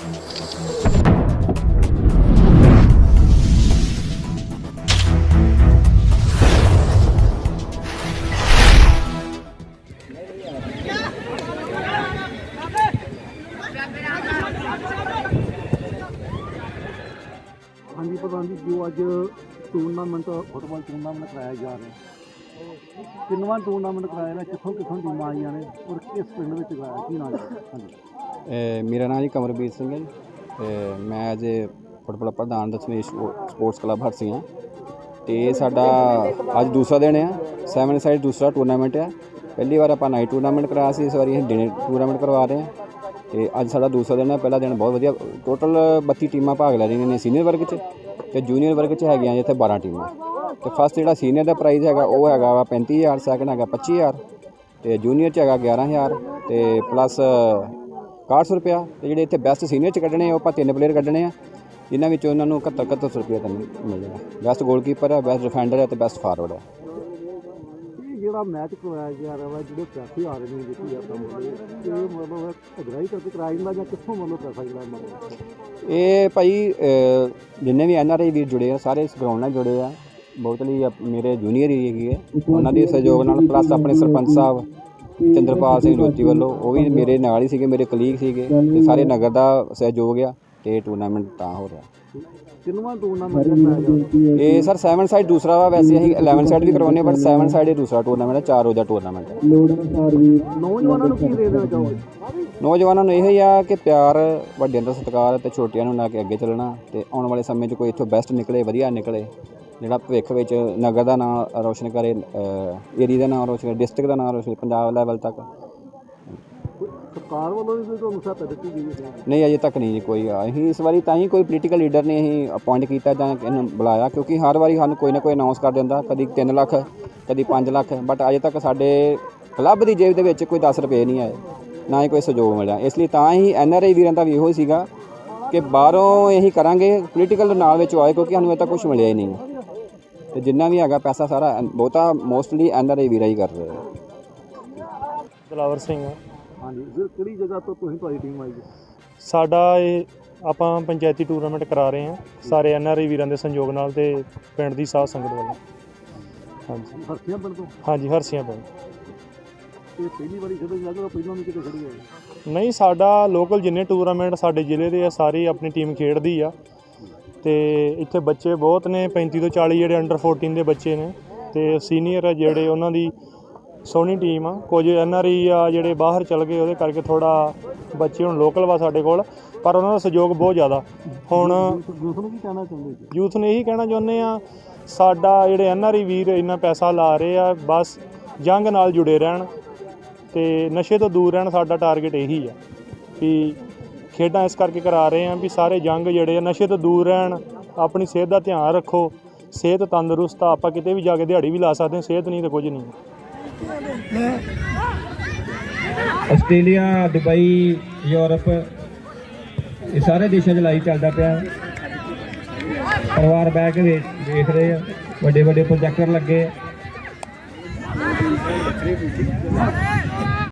ਹਾਂਜੀ ਪ੍ਰਧਾਨ ਜੀ ਜੋ ਅੱਜ ਟੂਰਨਾਮੈਂਟ ਫੁੱਟਬਾਲ ਟੂਰਨਾਮੈਂਟ ਕਰਾਇਆ ਜਾ ਰਿਹਾ ਕਿੰਨਵਾਂ ਟੂਰਨਾਮੈਂਟ ਕਰਾਇਆ ਰਿਹਾ ਕਿੱਥੋਂ ਕਿੱਥੋਂ ਟੀਮਾਂ ਆਈਆਂ ਨੇ ਔਰ ਕਿਸ ਪਿੰਡ ਵਿੱਚ ਕਰਾਇਆ, ਕੀ ਨਾਮ ਹੈ? ਹਾਂਜੀ। ਮੇਰਾ ਨਾਮ ਜੀ ਕਮਰਬੀਰ ਸਿੰਘ ਹੈ ਜੀ। ਤੇ ਮੈਂ ਅੱਜ ਫੁੱਟਬਾਲ ਪ੍ਰਧਾਨ ਦਸਮੇਸ਼ ਸਪੋਰਟਸ ਕਲੱਬ ਹਰਸੀ ਹਾਂ ਤੇ ਸਾਡਾ ਅੱਜ ਦੂਸਰਾ ਦਿਨ ਹੈ ਸੈਵਨ ਸਾਈਡ ਦੂਸਰਾ ਟੂਰਨਾਮੈਂਟ ਹੈ ਪਹਿਲੀ ਵਾਰ ਆਪਾਂ ਨਾਈਟ ਟੂਰਨਾਮੈਂਟ ਕਰਾਇਆ ਸੀ, ਇਸ ਵਾਰੀ ਅਸੀਂ ਦਿਨੇ ਟੂਰਨਾਮੈਂਟ ਕਰਵਾ ਰਹੇ ਹਾਂ। ਤੇ ਅੱਜ ਸਾਡਾ ਦੂਸਰਾ ਦਿਨ ਹੈ ਪਹਿਲਾ ਦਿਨ ਬਹੁਤ ਵਧੀਆ ਟੋਟਲ 32 ਟੀਮਾਂ ਭਾਗ ਲੈ ਰਹੀਆਂ ਨੇ ਸੀਨੀਅਰ ਵਰਗ 'ਚ ਤੇ ਜੂਨੀਅਰ ਵਰਗ 'ਚ ਹੈਗੀਆਂ ਜਿੱਥੇ 12 ਟੀਮਾਂ। ਤੇ ਫਸਟ ਜਿਹੜਾ ਸੀਨੀਅਰ ਦਾ ਪ੍ਰਾਈਜ਼ ਹੈਗਾ ਉਹ ਹੈਗਾ ਵਾ 35000 ਸੈਕੰਡ ਹੈਗਾ 25000 ਤੇ ਜੂਨੀਅਰ 'ਚ ਹੈਗਾ 11000 ਤੇ ਪਲੱਸ 6100 ਰੁਪਿਆ ਤੇ ਜਿਹੜੇ ਇੱਥੇ ਬੈਸਟ ਸੀਨੀਅਰ 'ਚ ਕੱਢਣੇ ਆ ਉਹ ਆਪਾਂ ਤਿੰਨ ਪਲੇਅਰ ਕੱਢਣੇ ਆ। ਜਿਨ੍ਹਾਂ ਵਿੱਚੋਂ ਉਹਨਾਂ ਨੂੰ 71 7100 ਰੁਪਿਆ ਤੈਨੂੰ ਮਿਲ ਜਾਣਾ ਬੈਸਟ ਗੋਲਕੀਪਰ ਹੈ ਬੈਸਟ ਡਿਫੈਂਡਰ ਹੈ ਤੇ ਬੈਸਟ ਫਾਰਵਰਡ ਹੈ ਇਹ ਜਿਹੜਾ ਮੈਚ ਕਰਵਾਇਆ ਜਾ ਰਿਹਾ ਵਾ ਜਿਹੜੇ ਪੈਸੇ ਆ ਰਹੇ ਨੇ ਜਿੱਥੇ ਆਪਾਂ ਇਹ ਮਤਲਬ ਅਗਰਾਈ ਕਰਕੇ ਕਰਾਇਆ ਜਾਂਦਾ ਜਾਂ ਕਿੱਥੋਂ ਮਤਲਬ ਪੈਸਾ ਜਿਹੜਾ ਮਤਲਬ? ਇਹ ਭਾਈ ਜਿੰਨੇ ਵੀ ਐਨ ਆਰ ਆਈ ਵੀਰ ਜੁੜੇ ਆ ਸਾਰੇ ਇਸ ਗਰਾਊਂਡ ਨਾਲ ਜੁੜੇ ਆ। ਬਹੁਤ ਲਈ ਅਪ- ਮੇਰੇ ਜੂਨੀਅਰ ਹੀ ਹੈਗੇ ਉਹਨਾਂ ਦੇ ਸਹਿਯੋਗ ਨਾਲ ਪਲੱਸ ਆਪਣੇ ਸਰਪੰਚ ਸਾਹਿਬ ਚੰਦਰਪਾਲ ਸਿੰਘ ਜੋਤੀ ਵੱਲੋਂ ਉਹ ਵੀ ਮੇਰੇ ਨਾਲ ਹੀ ਸੀਗੇ ਮੇਰੇ ਕਲੀਗ ਸੀਗੇ ਤੇ ਸਾਰੇ ਨਗਰ ਦਾ ਸਹਿਯੋਗ ਆ ਤੇ ਟੂਰਨਾਮੈਂਟ ਤਾਂ ਹੋ ਰਿਹਾ। ਕਿੰਨਵਾਂ ਟੂਰਨਾਮੈਂਟ ਇਹ ਸਰ 7 ਸਾਈਡ ਦੂਸਰਾ ਵਾ ਵੈਸੇ ਅਸੀਂ 11 ਸਾਈਡ ਵੀ ਕਰਵਾਉਂਦੇ ਬਟ 7 ਸਾਈਡ ਇਹ ਦੂਸਰਾ ਟੂਰਨਾਮੈਂਟ ਹੈ 4 ਰੋਜ਼ਾ ਟੂਰਨਾਮੈਂਟ ਹੈ ਨੌਜਵਾਨਾਂ ਨੂੰ ਕੀ ਦੇ ਦੇਣਾ ਚਾਹੋਗੇ? ਨੌਜਵਾਨਾਂ ਨੂੰ ਇਹ ਹੀ ਆ ਕਿ ਪਿਆਰ ਵੱਡਿਆਂ ਦਾ ਸਤਿਕਾਰ ਤੇ ਛੋਟਿਆਂ ਨੂੰ ਲੈ ਕੇ ਅੱਗੇ ਚੱਲਣਾ ਤੇ ਆਉਣ ਵਾਲੇ ਸਮੇਂ 'ਚ ਕੋਈ ਇੱਥੋਂ ਬੈਸਟ ਨਿਕਲੇ ਵਧੀਆ ਨਿਕਲੇ। ਜਿਹੜਾ ਭਵਿੱਖ ਵਿੱਚ ਨਗਰ ਦਾ ਨਾਮ ਰੋਸ਼ਨ ਕਰੇ ਏਰੀਆ ਦਾ ਨਾਮ ਰੋਸ਼ਨ ਕਰੇ ਡਿਸਟ੍ਰਿਕਟ ਦਾ ਨਾਮ ਰੋਸ਼ਨ ਕਰੇ ਪੰਜਾਬ ਲੈਵਲ ਤੱਕ। ਸਰਕਾਰ ਵੱਲੋਂ ਵੀ ਕੋਈ ਤੁਹਾਨੂੰ ਸਹਾਇਤਾ ਦਿੱਤੀ ਗਈ ਹੈ? ਨਹੀਂ ਅਜੇ ਤੱਕ ਨਹੀਂ ਜੀ ਕੋਈ। ਅਸੀਂ ਇਸ ਵਾਰੀ ਤਾਂ ਹੀ ਕੋਈ ਪੋਲੀਟੀਕਲ ਲੀਡਰ ਨੇ ਅਸੀਂ ਅਪਾਇੰਟ ਕੀਤਾ ਜਾਂ ਇਹਨੂੰ ਬੁਲਾਇਆ ਕਿਉਂਕਿ ਹਰ ਵਾਰੀ ਸਾਨੂੰ ਕੋਈ ਨਾ ਕੋਈ ਅਨਾਉਂਸ ਕਰ ਦਿੰਦਾ ਕਦੀ 3 ਲੱਖ ਕਦੀ 5 ਲੱਖ ਬਟ ਅਜੇ ਤੱਕ ਸਾਡੇ ਕਲੱਬ ਦੀ ਜੇਬ ਦੇ ਵਿੱਚ ਕੋਈ 10 ਰੁਪਏ ਨਹੀਂ ਆਏ ਨਾ ਹੀ ਕੋਈ ਸਹਿਯੋਗ ਮਿਲਿਆ। ਇਸ ਲਈ ਤਾਂ ਹੀ ਐਨ ਆਰ ਆਈ ਵੀਰਾਂ ਦਾ ਵੀ ਇਹੋ ਹੀ ਸੀਗਾ ਕਿ ਬਾਹਰੋਂ ਇਹੀ ਕਰਾਂਗੇ ਪੋਲੀਟੀਕਲ ਨਾਲ ਵਿੱਚ ਆਏ ਕਿਉਂਕਿ ਸਾਨੂੰ ਇਹ ਤਾਂ ਕੁਝ ਮਿਲਿਆ ਹੀ ਨਹੀਂ। ਤੇ ਜਿੰਨਾ ਵੀ ਹੈਗਾ ਪੈਸਾ ਸਾਰਾ ਐਨ- ਬਹੁਤਾ ਮੋਸਟਲੀ ਐਨ ਆਰ ਆਈ ਵੀਰਾਂ ਹੀ ਕਰ ਰਹੇ ਦਲਾਵਰ ਸਿੰਘ ਆ। ਹਾਂਜੀ ਸਰ ਕਿਹੜੀ ਜਗ੍ਹਾ ਤੋਂ ਤੁਸੀਂ ਤੁਹਾਡੀ ਟੀਮ ਆਈ ਹੈ ਸਾਡਾ ਇਹ ਆਪਾਂ ਪੰਚਾਇਤੀ ਟੂਰਨਾਮੈਂਟ ਕਰਾ ਰਹੇ ਹਾਂ। ਸਾਰੇ ਐਨਆਰਆਈ ਵੀਰਾਂ ਦੇ ਸੰਯੋਗ ਨਾਲ ਤੇ ਪਿੰਡ ਦੀ ਸਾਧ ਸੰਗਤ ਵੱਲੋਂ। ਹਾਂਜੀ। ਹਰਸੀਆਂ ਪਿੰਡ ਤੋਂ? ਹਾਂਜੀ ਹਰਸੀਆਂ ਪਿੰਡ। ਇਹ ਪਹਿਲੀ ਵਾਰੀ ਖੇਡਣ ਲੱਗਾ ਪਹਿਲਾਂ ਵੀ ਕਿਤੇ ਖੜੀ ਹੈ ਨਹੀਂ ਸਾਡਾ ਲੋਕਲ ਜਿੰਨੇ ਟੂਰਨਾਮੈਂਟ ਸਾਡੇ ਜ਼ਿਲ੍ਹੇ ਦੇ ਆ ਸਾਰੇ ਆਪਣੀ ਟੀਮ ਖੇਡਦੀ ਆ। ਤੇ ਇੱਥੇ ਬੱਚੇ ਬਹੁਤ ਨੇ 35 ਤੋਂ 40 ਜਿਹੜੇ ਅੰਡਰ 14 ਦੇ ਬੱਚੇ ਨੇ ਤੇ ਸੀਨੀਅਰ ਆ ਜਿਹੜੇ ਉਹਨਾਂ ਦੀ ਸੋਹਣੀ ਟੀਮ ਆ। ਕੁਝ ਐਨਆਰਆਈ ਆ ਜਿਹੜੇ ਬਾਹਰ ਚਲ ਗਏ, ਉਹਦੇ ਕਰਕੇ ਥੋੜਾ ਬੱਚੇ ਹੁਣ ਲੋਕਲ ਵਾ ਸਾਡੇ ਕੋਲ, ਪਰ ਉਹਨਾਂ ਦਾ ਸਹਿਯੋਗ ਬਹੁਤ ਜ਼ਿਆਦਾ। ਹੁਣ ਯੂਥ ਨੂੰ ਕੀ ਕਹਿਣਾ ਚਾਹੁੰਦੇ ਜੀ ਯੂਥ ਨੂੰ ਇਹੀ ਕਹਿਣਾ ਚਾਹੁੰਦੇ ਆ, ਸਾਡਾ ਜਿਹੜੇ ਐਨਆਰਈ ਵੀਰ ਇੰਨਾ ਪੈਸਾ ਲਾ ਰਹੇ ਆ, ਬਸ ਜੰਗ ਨਾਲ ਜੁੜੇ ਰਹਿਣ ਤੇ ਨਸ਼ੇ ਤੋਂ ਦੂਰ ਰਹਿਣ, ਸਾਡਾ ਟਾਰਗੇਟ ਇਹੀ ਆ, ਵੀ ਖੇਡਾਂ ਇਸ ਕਰਕੇ ਕਰਾ ਰਹੇ ਆ ਵੀ ਸਾਰੇ ਜੰਗ ਜਿਹੜੇ ਆ, ਨਸ਼ੇ ਤੋਂ ਦੂਰ ਰਹਿਣ, ਆਪਣੀ ਸਿਹਤ ਦਾ ਧਿਆਨ ਰੱਖੋ, ਸਿਹਤ ਤੰਦਰੁਸਤ ਆ, ਆਪਾਂ ਕਿਤੇ ਵੀ ਜਾ ਕੇ ਦਿਹਾੜੀ ਵੀ ਲਾ ਸਕਦੇ ਹਾਂ, ਸਿਹਤ ਨਹੀਂ ਤਾਂ ਕੁਝ ਨਹੀਂ। ਆਸਟ੍ਰੇਲੀਆ, ਦੁਬਈ, ਯੂਰਪ, ਇਹ ਸਾਰੇ ਦੇਸ਼ਾਂ 'ਚ ਲਾਈ ਚੱਲਦਾ ਪਿਆ। ਪਰਿਵਾਰ ਬਹਿ ਕੇ ਦੇਖ ਰਹੇ ਆ ਵੱਡੇ ਵੱਡੇ ਪ੍ਰੋਜੈਕਟਰ ਲੱਗੇ ਆ।